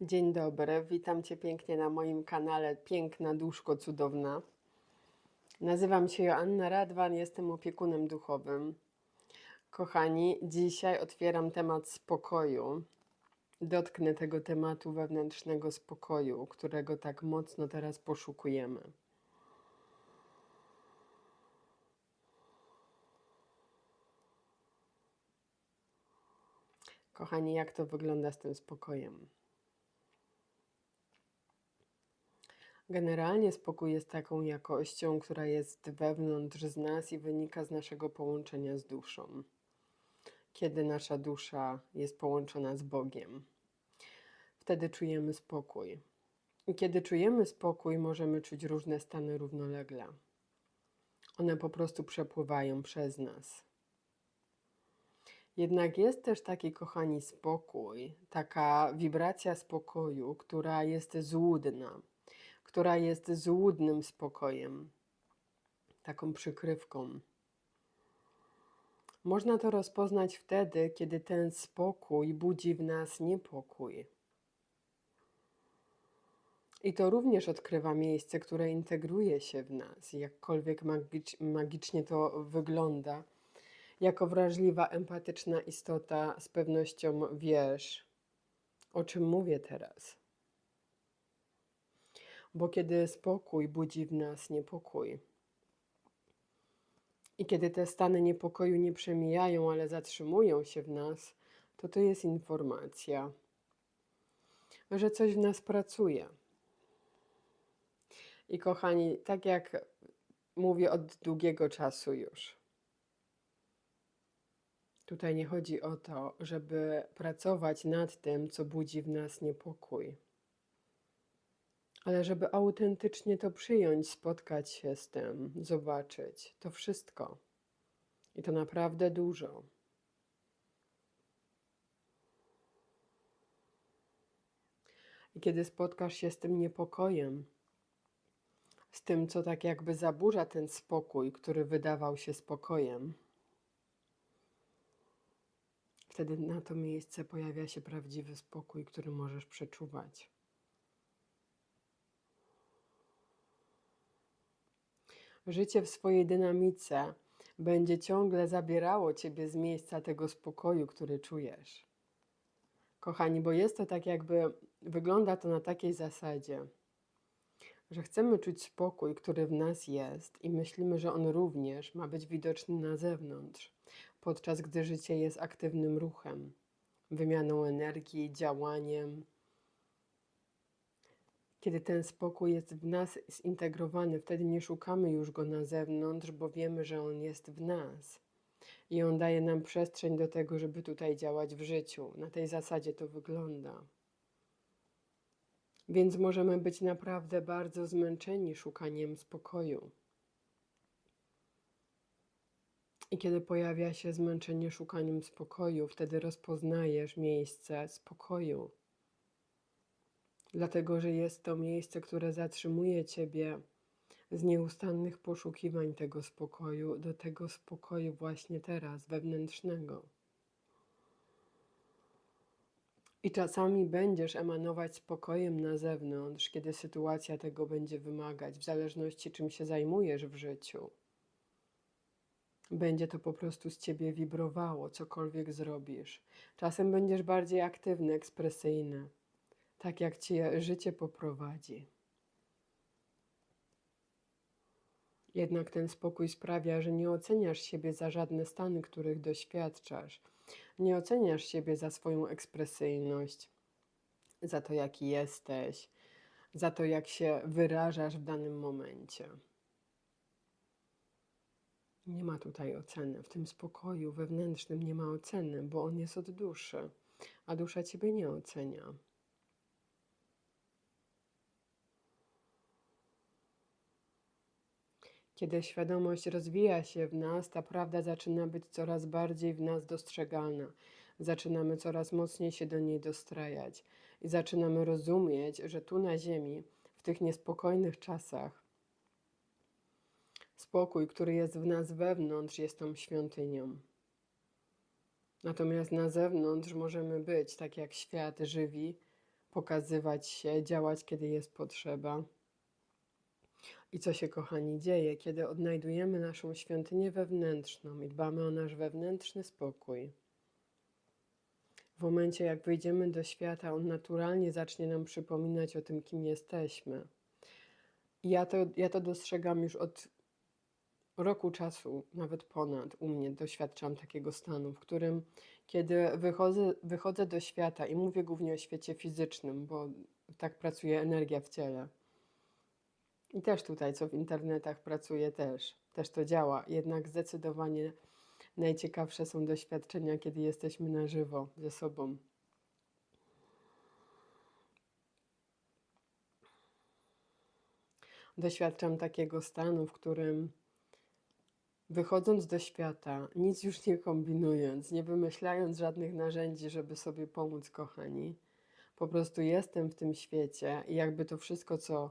Dzień dobry, witam Cię pięknie na moim kanale Piękna Duszko Cudowna. Nazywam się Joanna Radwan, jestem opiekunem duchowym. Kochani, dzisiaj otwieram temat spokoju. Dotknę tego tematu wewnętrznego spokoju, którego tak mocno teraz poszukujemy. Kochani, jak to wygląda z tym spokojem? Generalnie spokój jest taką jakością, która jest wewnątrz z nas i wynika z naszego połączenia z duszą. Kiedy nasza dusza jest połączona z Bogiem, wtedy czujemy spokój. I kiedy czujemy spokój, możemy czuć różne stany równolegle. One po prostu przepływają przez nas. Jednak jest też taki, kochani, spokój, taka wibracja spokoju, która jest złudna, która jest złudnym spokojem, taką przykrywką. Można to rozpoznać wtedy, kiedy ten spokój budzi w nas niepokój. I to również odkrywa miejsce, które integruje się w nas, jakkolwiek magicz, magicznie to wygląda. Jako wrażliwa, empatyczna istota z pewnością wiesz, o czym mówię teraz. Bo kiedy spokój budzi w nas niepokój, i kiedy te stany niepokoju nie przemijają, ale zatrzymują się w nas, to to jest informacja, że coś w nas pracuje. I kochani, tak jak mówię od długiego czasu już, tutaj nie chodzi o to, żeby pracować nad tym, co budzi w nas niepokój, ale żeby autentycznie to przyjąć, spotkać się z tym, zobaczyć to wszystko. I to naprawdę dużo. I kiedy spotkasz się z tym niepokojem, z tym, co tak jakby zaburza ten spokój, który wydawał się spokojem, wtedy na to miejsce pojawia się prawdziwy spokój, który możesz przeczuwać. Życie w swojej dynamice będzie ciągle zabierało ciebie z miejsca tego spokoju, który czujesz. Kochani, bo jest to tak jakby, wygląda to na takiej zasadzie, że chcemy czuć spokój, który w nas jest i myślimy, że on również ma być widoczny na zewnątrz, podczas gdy życie jest aktywnym ruchem, wymianą energii, działaniem. Kiedy ten spokój jest w nas zintegrowany, wtedy nie szukamy już go na zewnątrz, bo wiemy, że on jest w nas. I on daje nam przestrzeń do tego, żeby tutaj działać w życiu. Na tej zasadzie to wygląda. Więc możemy być naprawdę bardzo zmęczeni szukaniem spokoju. I kiedy pojawia się zmęczenie szukaniem spokoju, wtedy rozpoznajesz miejsce spokoju. Dlatego, że jest to miejsce, które zatrzymuje ciebie z nieustannych poszukiwań tego spokoju, do tego spokoju właśnie teraz, wewnętrznego. I czasami będziesz emanować spokojem na zewnątrz, kiedy sytuacja tego będzie wymagać, w zależności czym się zajmujesz w życiu. Będzie to po prostu z ciebie wibrowało, cokolwiek zrobisz. Czasem będziesz bardziej aktywny, ekspresyjny, tak jak cię życie poprowadzi. Jednak ten spokój sprawia, że nie oceniasz siebie za żadne stany, których doświadczasz. Nie oceniasz siebie za swoją ekspresyjność, za to, jaki jesteś, za to, jak się wyrażasz w danym momencie. Nie ma tutaj oceny. W tym spokoju wewnętrznym nie ma oceny, bo on jest od duszy, a dusza ciebie nie ocenia. Kiedy świadomość rozwija się w nas, ta prawda zaczyna być coraz bardziej w nas dostrzegalna. Zaczynamy coraz mocniej się do niej dostrajać i zaczynamy rozumieć, że tu na Ziemi, w tych niespokojnych czasach, spokój, który jest w nas wewnątrz, jest tą świątynią. Natomiast na zewnątrz możemy być, tak jak świat żywi, pokazywać się, działać, kiedy jest potrzeba. I co się, kochani, dzieje, kiedy odnajdujemy naszą świątynię wewnętrzną i dbamy o nasz wewnętrzny spokój. W momencie, jak wyjdziemy do świata, on naturalnie zacznie nam przypominać o tym, kim jesteśmy. I ja to, ja to dostrzegam już od roku czasu, nawet ponad u mnie, doświadczam takiego stanu, w którym kiedy wychodzę, wychodzę do świata i mówię głównie o świecie fizycznym, bo tak pracuje energia w ciele. I też tutaj, co w internetach pracuje, też, też to działa. Jednak zdecydowanie najciekawsze są doświadczenia, kiedy jesteśmy na żywo ze sobą. Doświadczam takiego stanu, w którym wychodząc do świata, nic już nie kombinując, nie wymyślając żadnych narzędzi, żeby sobie pomóc, kochani, po prostu jestem w tym świecie i jakby to wszystko, co,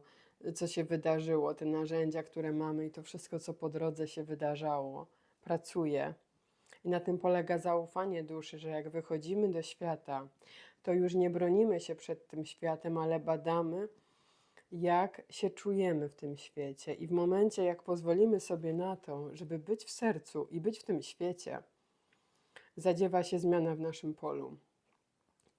co się wydarzyło, te narzędzia, które mamy i to wszystko, co po drodze się wydarzało, pracuje. I na tym polega zaufanie duszy, że jak wychodzimy do świata, to już nie bronimy się przed tym światem, ale badamy, jak się czujemy w tym świecie. I w momencie, jak pozwolimy sobie na to, żeby być w sercu i być w tym świecie, zadziewa się zmiana w naszym polu.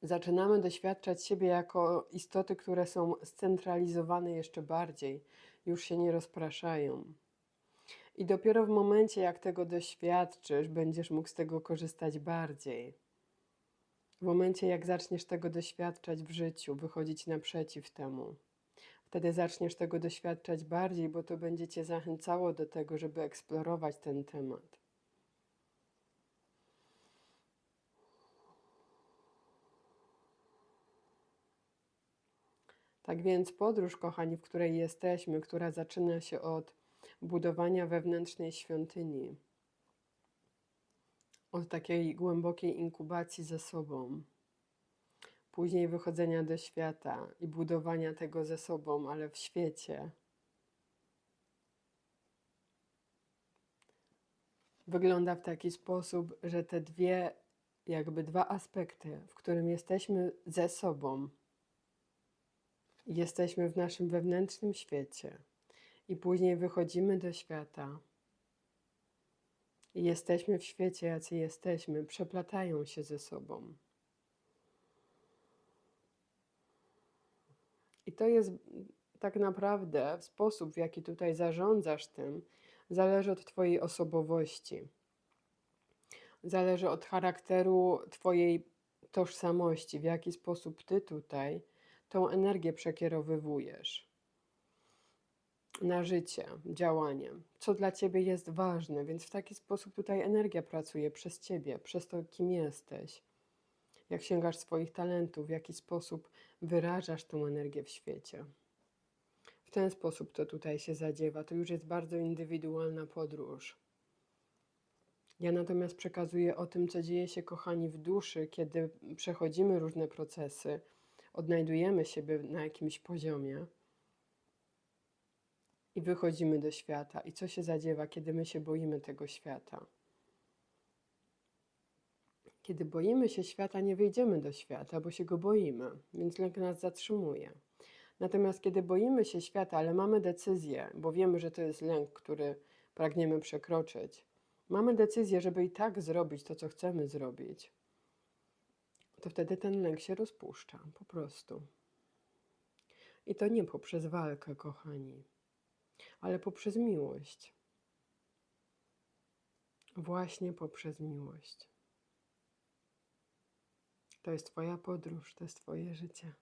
Zaczynamy doświadczać siebie jako istoty, które są scentralizowane jeszcze bardziej, już się nie rozpraszają. I dopiero w momencie, jak tego doświadczysz, będziesz mógł z tego korzystać bardziej. W momencie, jak zaczniesz tego doświadczać w życiu, wychodzić naprzeciw temu, wtedy zaczniesz tego doświadczać bardziej, bo to będzie cię zachęcało do tego, żeby eksplorować ten temat. Tak więc podróż, kochani, w której jesteśmy, która zaczyna się od budowania wewnętrznej świątyni, od takiej głębokiej inkubacji ze sobą, później wychodzenia do świata i budowania tego ze sobą, ale w świecie. Wygląda w taki sposób, że te dwie, jakby dwa aspekty, w którym jesteśmy ze sobą, jesteśmy w naszym wewnętrznym świecie i później wychodzimy do świata i jesteśmy w świecie, jacy jesteśmy, przeplatają się ze sobą. I to jest tak naprawdę sposób, w jaki tutaj zarządzasz tym, zależy od Twojej osobowości. Zależy od charakteru Twojej tożsamości, w jaki sposób Ty tutaj tą energię przekierowywujesz na życie, działanie, co dla Ciebie jest ważne, więc w taki sposób tutaj energia pracuje przez Ciebie, przez to, kim jesteś. Jak sięgasz swoich talentów, w jaki sposób wyrażasz tą energię w świecie. W ten sposób to tutaj się zadziewa. To już jest bardzo indywidualna podróż. Ja natomiast przekazuję o tym, co dzieje się, kochani, w duszy, kiedy przechodzimy różne procesy, odnajdujemy siebie na jakimś poziomie i wychodzimy do świata. I co się zadziewa, kiedy my się boimy tego świata? Kiedy boimy się świata, nie wyjdziemy do świata, bo się go boimy, więc lęk nas zatrzymuje. Natomiast kiedy boimy się świata, ale mamy decyzję, bo wiemy, że to jest lęk, który pragniemy przekroczyć, mamy decyzję, żeby i tak zrobić to, co chcemy zrobić, to wtedy ten lęk się rozpuszcza, po prostu. I to nie poprzez walkę, kochani, ale poprzez miłość. Właśnie poprzez miłość. To jest Twoja podróż, to jest Twoje życie.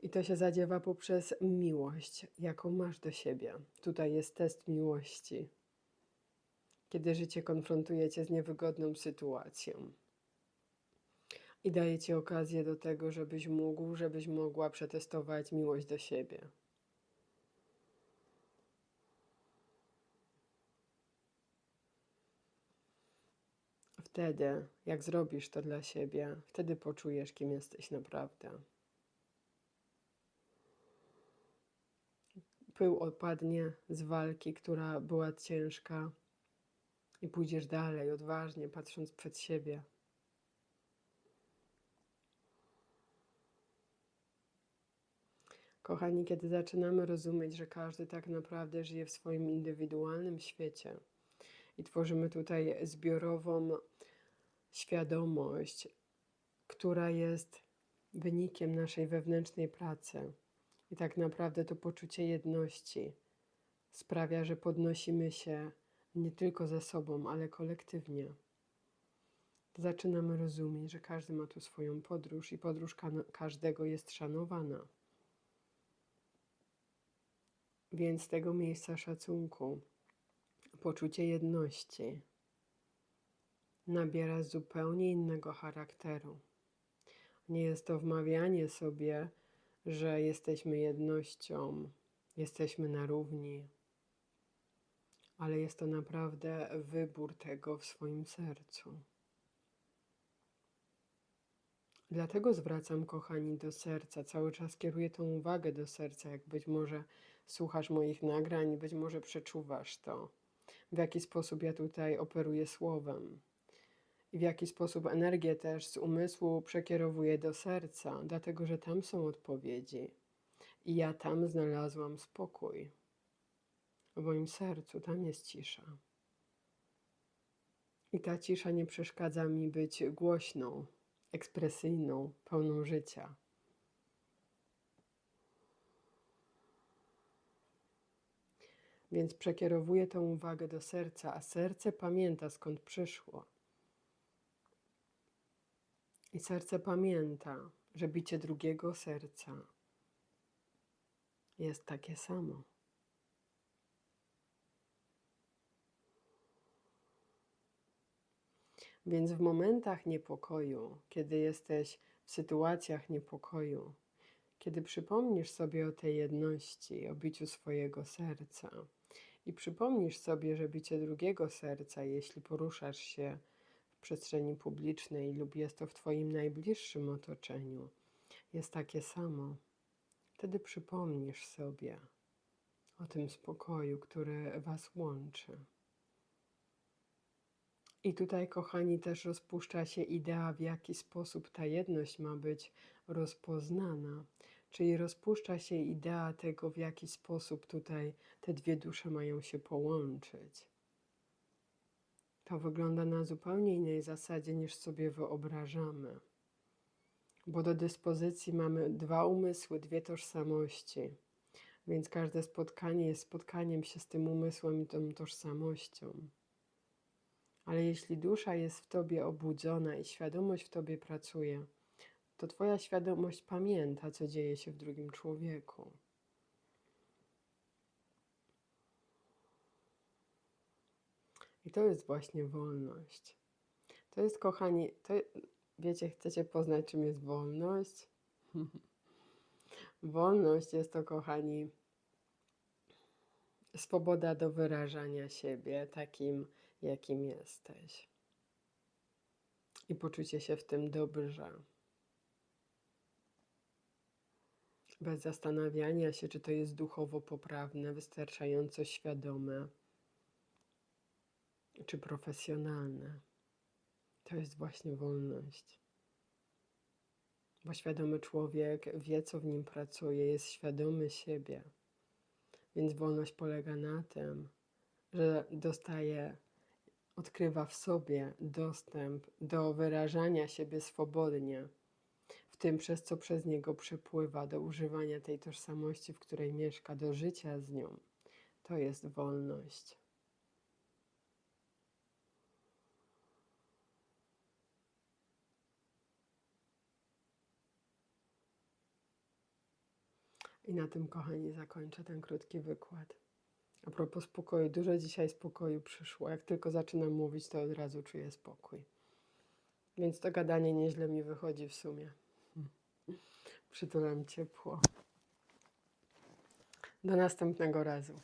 I to się zadziewa poprzez miłość, jaką masz do siebie. Tutaj jest test miłości, kiedy życie konfrontuje cię z niewygodną sytuacją i daje ci okazję do tego, żebyś mógł, żebyś mogła przetestować miłość do siebie. Wtedy, jak zrobisz to dla siebie, wtedy poczujesz, kim jesteś naprawdę. Pył opadnie z walki, która była ciężka, i pójdziesz dalej, odważnie, patrząc przed siebie. Kochani, kiedy zaczynamy rozumieć, że każdy tak naprawdę żyje w swoim indywidualnym świecie i tworzymy tutaj zbiorową świadomość, która jest wynikiem naszej wewnętrznej pracy, i tak naprawdę to poczucie jedności sprawia, że podnosimy się nie tylko ze sobą, ale kolektywnie. Zaczynamy rozumieć, że każdy ma tu swoją podróż i podróż ka- każdego jest szanowana. Więc tego miejsca szacunku, poczucie jedności nabiera zupełnie innego charakteru. Nie jest to wmawianie sobie, że jesteśmy jednością, jesteśmy na równi, ale jest to naprawdę wybór tego w swoim sercu. Dlatego zwracam, kochani, do serca. Cały czas kieruję tą uwagę do serca, jak być może słuchasz moich nagrań, być może przeczuwasz to, w jaki sposób ja tutaj operuję słowem i w jaki sposób energię też z umysłu przekierowuję do serca, dlatego że tam są odpowiedzi. I ja tam znalazłam spokój. W moim sercu tam jest cisza. I ta cisza nie przeszkadza mi być głośną, ekspresyjną, pełną życia. Więc przekierowuję tę uwagę do serca, a serce pamięta skąd przyszło. I serce pamięta, że bicie drugiego serca jest takie samo. Więc w momentach niepokoju, kiedy jesteś w sytuacjach niepokoju, kiedy przypomnisz sobie o tej jedności, o biciu swojego serca i przypomnisz sobie, że bicie drugiego serca, jeśli poruszasz się w przestrzeni publicznej lub jest to w Twoim najbliższym otoczeniu, jest takie samo, wtedy przypomnisz sobie o tym spokoju, który Was łączy. I tutaj, kochani, też rozpuszcza się idea, w jaki sposób ta jedność ma być rozpoznana. Czyli rozpuszcza się idea tego, w jaki sposób tutaj te dwie dusze mają się połączyć. To wygląda na zupełnie innej zasadzie niż sobie wyobrażamy. Bo do dyspozycji mamy dwa umysły, dwie tożsamości. Więc każde spotkanie jest spotkaniem się z tym umysłem i tą tożsamością. Ale jeśli dusza jest w tobie obudzona i świadomość w tobie pracuje, to twoja świadomość pamięta, co dzieje się w drugim człowieku. I to jest właśnie wolność. To jest, kochani, to wiecie, chcecie poznać, czym jest wolność? wolność jest to, kochani, swoboda do wyrażania siebie takim, jakim jesteś. I poczucie się w tym dobrze. Bez zastanawiania się, czy to jest duchowo poprawne, wystarczająco świadome, czy profesjonalne. To jest właśnie wolność. Bo świadomy człowiek wie, co w nim pracuje, jest świadomy siebie. Więc wolność polega na tym, że dostaje odkrywa w sobie dostęp do wyrażania siebie swobodnie, w tym przez co przez niego przepływa, do używania tej tożsamości, w której mieszka, do życia z nią. To jest wolność. I na tym, kochani, zakończę ten krótki wykład. A propos spokoju, dużo dzisiaj spokoju przyszło. Jak tylko zaczynam mówić, to od razu czuję spokój. Więc to gadanie nieźle mi wychodzi w sumie. Przytulam ciepło. Do następnego razu.